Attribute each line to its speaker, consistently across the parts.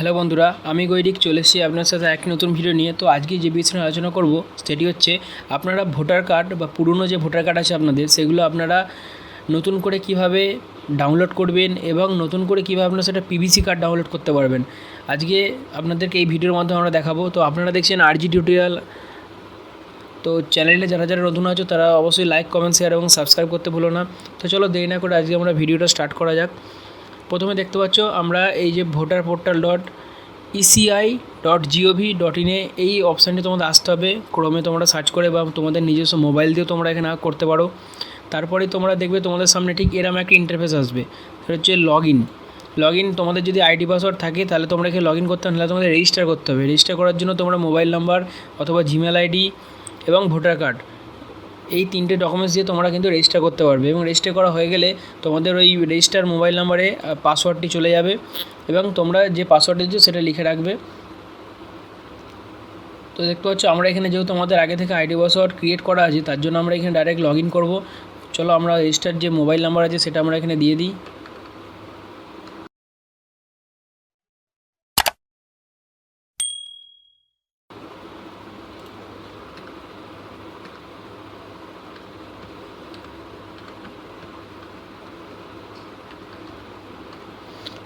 Speaker 1: Hello বন্ধুরা, আমি গৈরিক, চলে এসেছি আপনার সাথে এক নতুন ভিডিও নিয়ে। তো আজকে যে বিষয়ে আলোচনা করব, সেটি হচ্ছে আপনারা ভোটার কার্ড বা পুরনো যে ভোটার কার্ড আছে আপনাদের, সেগুলো আপনারা নতুন করে কীভাবে ডাউনলোড করবেন এবং নতুন করে কীভাবে আপনারা সেটা পিভিসি কার্ড ডাউনলোড করতে পারবেন। আজকে আপনাদেরকে এই ভিডিওর মাধ্যমে আমরা দেখাবো। তো আপনারা দেখছেন আরজি টিউটোরিয়াল তো চ্যানেলে যারা যারা নতুন আছো, তারা অবশ্যই লাইক কমেন্ট শেয়ার এবং সাবস্ক্রাইব করতে ভুলো না। তো চলো দেরি না করে আজকে আমরা ভিডিওটা স্টার্ট করা যাক। প্রথমে দেখতে পাচ্ছ আমরা এই যে voter portal dot ECI dot GOV dot ইনে এই অপশানটি তোমাদের আসতে হবে। ক্রমে তোমরা সার্চ করে বা তোমাদের নিজস্ব মোবাইল দিয়েও তোমরা এখানে করতে পারো। তারপরে তোমরা দেখবে তোমাদের সামনে ঠিক এরম একটা ইন্টারফেস আসবে। সেটা হচ্ছে লগ ইন লগ ইন তোমাদের যদি আইডি পাসওয়ার্ড থাকে, তাহলে তোমরা এখানে লগ ইন করতে হবে তোমাদের রেজিস্টার করতে হবে। রেজিস্টার করার জন্য তোমরা মোবাইল নাম্বার অথবা জিমেল আইডি এবং ভোটার কার্ড এই তিনটে ডকুমেন্টস দিয়ে তোমরা কিন্তু রেজিস্টার করতে পারবে এবং রেজিস্টার করা হয়ে গেলে তোমাদের ওই রেজিস্টার মোবাইল নাম্বারে পাসওয়ার্ডটি চলে যাবে এবং তোমরা যে পাসওয়ার্ড দিচ্ছ সেটা লিখে রাখবে। তো দেখতে পাচ্ছ, আমরা এখানে যেহেতু আমাদের আগে থেকে আইডি পাসওয়ার্ড ক্রিয়েট করা আছে, তার জন্য আমরা এখানে ডাইরেক্ট লগ ইন করব। চলো আমরা রেজিস্টার যে মোবাইল নাম্বার আছে সেটা আমরা এখানে দিয়ে দিই।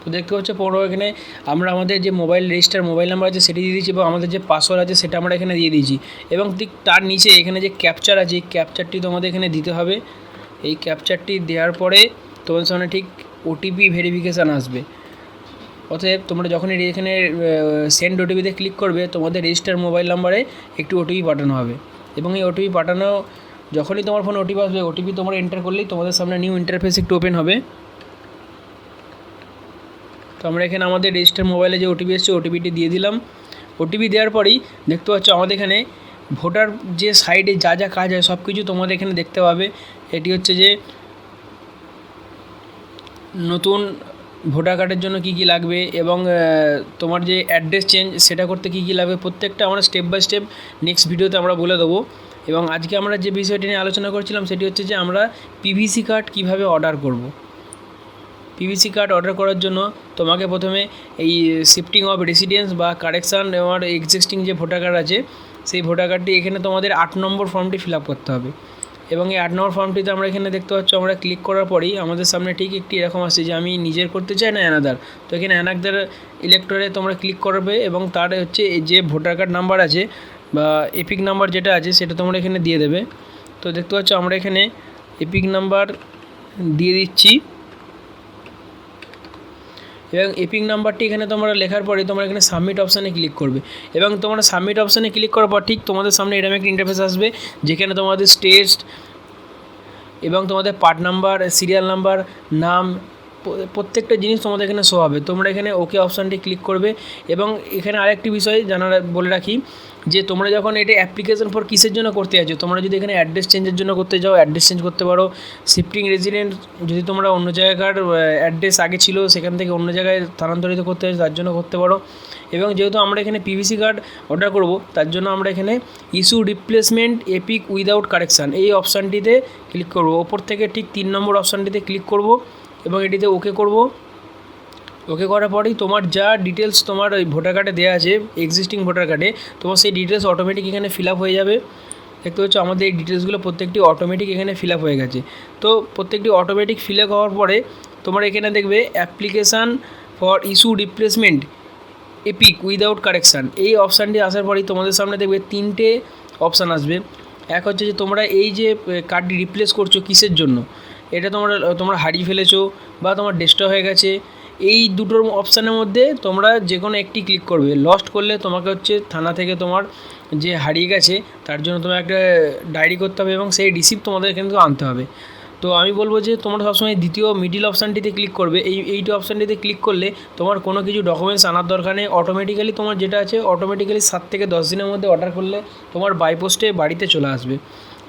Speaker 1: তো দেখতে পাচ্ছ পনেরো এখানে আমরা আমাদের যে মোবাইল রেজিস্টার মোবাইল নাম্বার আছে সেটি দিয়ে দিয়েছি এবং আমাদের যে পাসওয়ার্ড আছে সেটা আমরা এখানে দিয়ে দিয়েছি। এবং ঠিক তার নিচে এখানে যে ক্যাপচার আছে, এই ক্যাপচারটি তোমাদের এখানে দিতে হবে। এই ক্যাপচারটি দেওয়ার পরে তোমাদের সামনে ঠিক ওটিপি ভেরিফিকেশান আসবে। অতএব তোমরা যখনই এখানে সেন্ড ওটিপিতে ক্লিক করবে, তোমাদের রেজিস্টার মোবাইল নাম্বারে একটি ওটিপি পাঠানো হবে। এবং এই ওটিপি পাঠানো, যখনই তোমার ফোনে ওটিপি আসবে ওটিপি তোমরা এন্টার করলেই তোমাদের সামনে নিউ ইন্টারফেস একটু ওপেন হবে। তো আমরা এখানে আমাদের রেজিস্টার মোবাইলে যে ওটিপি এসছে ওটিপিটি দিয়ে দিলাম। ওটিপি দেওয়ার পরেই দেখতে পাচ্ছ আমাদের এখানে ভোটার যে সাইডে যা যা কাজ হয়, সব কিছু তোমাদের এখানে দেখতে পাবে। এটি হচ্ছে যে নতুন ভোটার কার্ডের জন্য কী কী লাগবে এবং তোমার যে অ্যাড্রেস চেঞ্জ সেটা করতে কী কী লাগবে, প্রত্যেকটা আমরা স্টেপ বাই স্টেপ নেক্সট ভিডিওতে আমরা বলে দেবো। এবং আজকে আমরা যে বিষয়টি নিয়ে আলোচনা করছিলাম, সেটি হচ্ছে যে আমরা পিভিসি কার্ড কীভাবে অর্ডার করব। পিভিসি কার্ড অর্ডার করার জন্য তোমাকে প্রথমে এই শিফটিং অফ রেসিডেন্স বা কারেকশান আমার এক্সিস্টিং যে ভোটার কার্ড আছে, সেই ভোটার কার্ডটি এখানে তোমাদের আট নম্বর ফর্মটি ফিল আপ করতে হবে। এবং এই আট নম্বর ফর্মটিতে আমরা এখানে দেখতে পাচ্ছ, আমরা ক্লিক করার পরেই আমাদের সামনে ঠিক একটি এরকম আসছে যে আমি নিজের করতে চাই না অ্যানাদার তো এখানে অ্যানাদার ইলেক্টরে তোমরা ক্লিক করবে এবং তার হচ্ছে যে ভোটার কার্ড নাম্বার আছে বা এপিক নাম্বার যেটা আছে, সেটা তোমরা এখানে দিয়ে দেবে। তো দেখতে পাচ্ছ, আমরা এখানে এপিক নাম্বার দিয়ে দিচ্ছি। এবং এপিং নাম্বারটি এখানে তোমরা লেখার পরে তোমরা এখানে সাবমিট অপশানে ক্লিক করবে। এবং তোমরা সাবমিট অপশানে ক্লিক করার পর ঠিক তোমাদের সামনে এরকম একটা ইন্টারফেস আসবে, যেখানে তোমাদের স্টেজ এবং তোমাদের পার্ট নাম্বার সিরিয়াল নাম্বার নাম প্রত্যেকটা জিনিস তোমাদের এখানে শো হবে। তোমরা এখানে ওকে অপশানটি ক্লিক করবে এবং এখানে আরেকটি বিষয় জানা বলে রাখি যে তোমরা যখন এটা অ্যাপ্লিকেশন ফর কিসের জন্য করতে যাচ্ছ, তোমরা যদি এখানে অ্যাড্রেস চেঞ্জের জন্য করতে যাও অ্যাড্রেস চেঞ্জ করতে পারো। শিফটিং রেজিডেন্ট যদি তোমরা অন্য জায়গার অ্যাড্রেস আগে ছিল, সেখান থেকে অন্য জায়গায় স্থানান্তরিত করতে চাই তার জন্য করতে পারো। এবং যেহেতু আমরা এখানে পিভিসি কার্ড অর্ডার করব, তার জন্য আমরা এখানে issue replacement EPIC without correction এই অপশানটিতে ক্লিক করব। ওপর থেকে ঠিক তিন নম্বর অপশানটিতে ক্লিক করব। এবং এটিতে ওকে করব। ওকে করার পরেই তোমার যা ডিটেলস তোমার ওই ভোটার কার্ডে দেওয়া আছে এক্সিস্টিং ভোটার কার্ডে তোমার সেই ডিটেলস অটোমেটিক এখানে ফিল আপ হয়ে যাবে। দেখতে পাচ্ছ, আমাদের এই ডিটেলসগুলো প্রত্যেকটি অটোমেটিক এখানে ফিল আপ হয়ে গেছে। তো প্রত্যেকটি অটোমেটিক ফিল আপ হওয়ার পরে তোমার এখানে দেখবে application for issue replacement EPIC without correction এই অপশানটি আসার পরেই তোমাদের সামনে দেখবে তিনটে অপশান আসবে। এক হচ্ছে যে তোমরা এই যে কার্ডটি রিপ্লেস করছ কিসের জন্য? এটা তোমরা তোমরা হারিয়ে ফেলেছো বা তোমার ডেস্ট্রয় হয়ে গেছে, এই দুটোর অপশানের মধ্যে তোমরা যে কোনো একটি ক্লিক করবে। লস্ট করলে তোমাকে হচ্ছে থানা থেকে তোমার যে হারিয়ে গেছে, তার জন্য তোমার একটা ডায়েরি করতে হবে এবং সেই রিসিপ্ট তোমাদের কিন্তু আনতে হবে। তো আমি বলব যে তোমরা সবসময় দ্বিতীয় মিডিল অপশানটিতে ক্লিক করবে। এই এইটি অপশানটিতে ক্লিক করলে তোমার কোনো কিছু ডকুমেন্টস আনার দরকার নেই। অটোমেটিক্যালি তোমার যেটা আছে অটোমেটিক্যালি সাত থেকে দশ দিনের মধ্যে অর্ডার করলে তোমার বাইপোস্টে বাড়িতে চলে আসবে।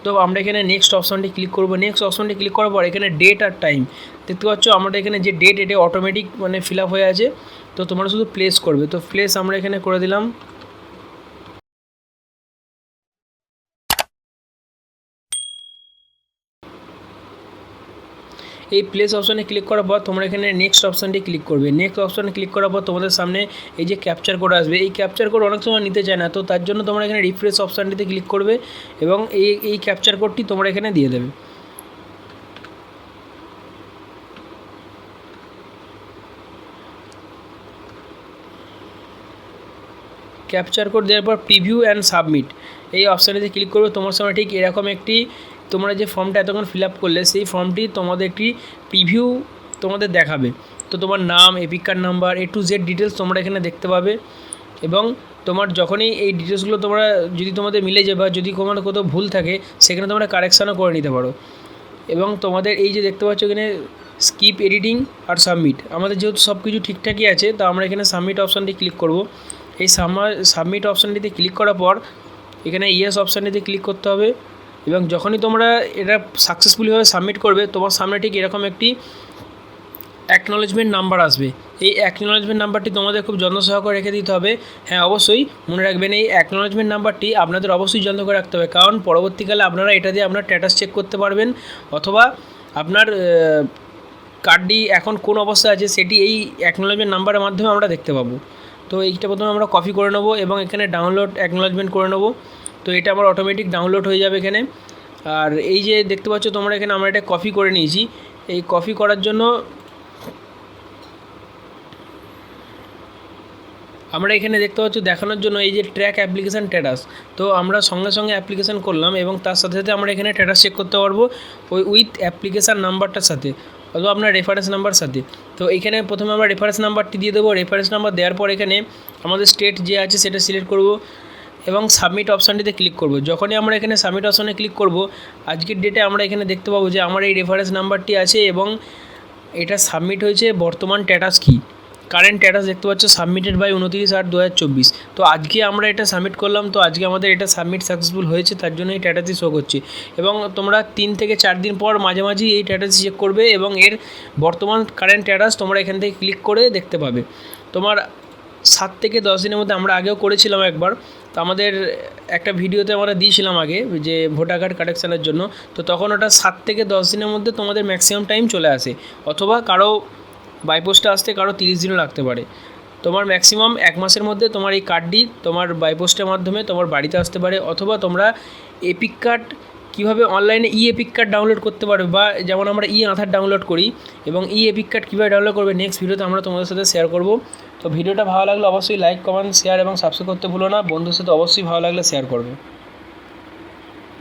Speaker 1: তো আমরা এখানে নেক্সট অপশানটি ক্লিক করব। নেক্সট অপশানটি ক্লিক করার পর এখানে ডেট আর টাইম দেখতে পাচ্ছ আমরা এখানে যে ডেট এটা অটোমেটিক মানে ফিল হয়ে আছে। তো তোমরা শুধু প্লেস করবে। তো প্লেস আমরা এখানে করে দিলাম। এই প্লেস অপশানে ক্লিক করার পর তোমরা এখানে নেক্সট অপশানটি ক্লিক করবে। নেক্সট অপশানে ক্লিক করার পর তোমাদের সামনে এই যে ক্যাপচার কোড আসবে। এই ক্যাপচার কোড অনেক সময় নিতে চায় না, তো তার জন্য তোমরা এখানে রিফ্রেশ অপশানটিতে ক্লিক করবে এবং এই এই ক্যাপচার কোডটি তোমরা এখানে দিয়ে দেবে। ক্যাপচার কোড দেওয়ার পর প্রিভিউ অ্যান্ড সাবমিট এই অপশানেতে ক্লিক করবে, তোমার সামনে ঠিক এরকম একটি তোমরা যে ফর্মটা এতক্ষণ ফিল আপ করলে, সেই ফর্মটি তোমাদের একটি প্রিভিউ তোমাদের দেখাবে। তো তোমার নাম EPIC card number A to Z details তোমরা এখানে দেখতে পাবে এবং তোমার যখনই এই ডিটেলসগুলো তোমরা যদি তোমাদের মিলে যায় বা যদি কোনো কোথাও ভুল থাকে, সেখানে তোমরা কারেকশানও করে নিতে পারো। এবং তোমাদের এই যে দেখতে পাচ্ছ এখানে স্কিপ এডিটিং আর সাবমিট আমাদের যেহেতু সব কিছু ঠিকঠাকই আছে, তো আমরা এখানে সাবমিট অপশানটি ক্লিক করব। এই সাবমিট অপশানটিতে ক্লিক করার পর, এখানে ইয়েস অপশানটিতে ক্লিক করতে হবে। এবং যখনই তোমরা এটা সাকসেসফুলিভাবে সাবমিট করবে, তোমার সামনে ঠিক এরকম একটি অ্যাকনোলেজমেন্ট নাম্বার আসবে। এই অ্যাকনোলেজমেন্ট নাম্বারটি তোমাদের খুব যত্ন সহকারে রেখে দিতে হবে। হ্যাঁ অবশ্যই মনে রাখবেন, এই অ্যাকনোলেজমেন্ট নাম্বারটি আপনাদের অবশ্যই যত্ন করে রাখতে হবে। কারণ পরবর্তীকালে আপনারা এটা দিয়ে আপনার স্ট্যাটাস চেক করতে পারবেন, অথবা আপনার কার্ডটি এখন কোন অবস্থায় আছে সেটি এই অ্যাকনোলেজমেন্ট নাম্বারের মাধ্যমে আমরা দেখতে পাবো। তো এইটা প্রথমে আমরা কপি করে নেব এবং এখানে ডাউনলোড অ্যাকনোলেজমেন্ট করে নেব। তো এটা আমার অটোমেটিক ডাউনলোড হয়ে যাবে এখানে। আর এই যে দেখতে পাচ্ছ তোমরা এখানে, আমরা এটা কপি করে নিয়েছি। এই কপি করার জন্য আমরা এখানে দেখতে পাচ্ছ দেখানোর জন্য এই যে ট্র্যাক অ্যাপ্লিকেশান স্ট্যাটাস তো আমরা সঙ্গে সঙ্গে অ্যাপ্লিকেশান করলাম এবং তার সাথে সাথে আমরা এখানে স্ট্যাটাস চেক করতে পারব ওই উইথ অ্যাপ্লিকেশান নাম্বারটার সাথে, অথবা আপনার রেফারেন্স নাম্বার সাথে। তো এখানে প্রথমে আমরা রেফারেন্স নাম্বারটি দিয়ে দেবো। রেফারেন্স নাম্বার দেওয়ার পর এখানে আমাদের স্টেট যে আছে সেটা সিলেক্ট করব। এবং সাবমিট অপশানটিতে ক্লিক করব। যখনই আমরা এখানে সাবমিট অপশানে ক্লিক করব, আজকের ডেটে আমরা এখানে দেখতে পাবো যে আমার এই রেফারেন্স নাম্বারটি আছে এবং এটা সাবমিট হয়েছে বর্তমান স্ট্যাটাস কী। কারেন্ট স্ট্যাটাস দেখতে পাচ্ছ সাবমিটেড বাই উনতিরিশ আট দু তো আজকে আমরা এটা সাবমিট করলাম, তো আজকে আমাদের এটা সাবমিট সাকসেসফুল হয়েছে, তার জন্য এই স্ট্যাটাসটি শো করছে। এবং তোমরা তিন থেকে চার দিন পর মাঝে মাঝেই এই স্ট্যাটাস চেক করবে এবং এর বর্তমান কারেন্ট স্ট্যাটাস তোমরা এখান থেকে ক্লিক করে দেখতে পাবে। তোমার সাত থেকে দশ দিনের মধ্যে আমরা আগেও করেছিলাম একবার। তো আমাদের একটা ভিডিওতে আমরা দিয়েছিলাম আগে যে ভোটার কার্ড কালেকশানের জন্য, তো তখন ওটা সাত থেকে দশ দিনের মধ্যে তোমাদের ম্যাক্সিমাম টাইম চলে আসে, অথবা কারও বাইপোস্টে আসতে কারও তিরিশ দিনও লাগতে পারে। তোমার ম্যাক্সিমাম এক মাসের মধ্যে তোমার এই কার্ডটি তোমার বাইপোস্টের মাধ্যমে তোমার বাড়িতে আসতে পারে, অথবা তোমরা এপিক কার্ড কীভাবে অনলাইনে ই এপিক কার্ড ডাউনলোড করতে পারবে বা যেমন আমরা ই আধার ডাউনলোড করি এবং ই এপিক কার্ড কীভাবে ডাউনলোড করবে নেক্সট ভিডিওতে আমরা তোমাদের সাথে শেয়ার করব। তো ভিডিওটা ভালো লাগলে অবশ্যই লাইক কমেন্ট শেয়ার এবং সাবস্ক্রাইব করতে ভুলো না। বন্ধুর সাথে অবশ্যই ভালো লাগলে শেয়ার করবে।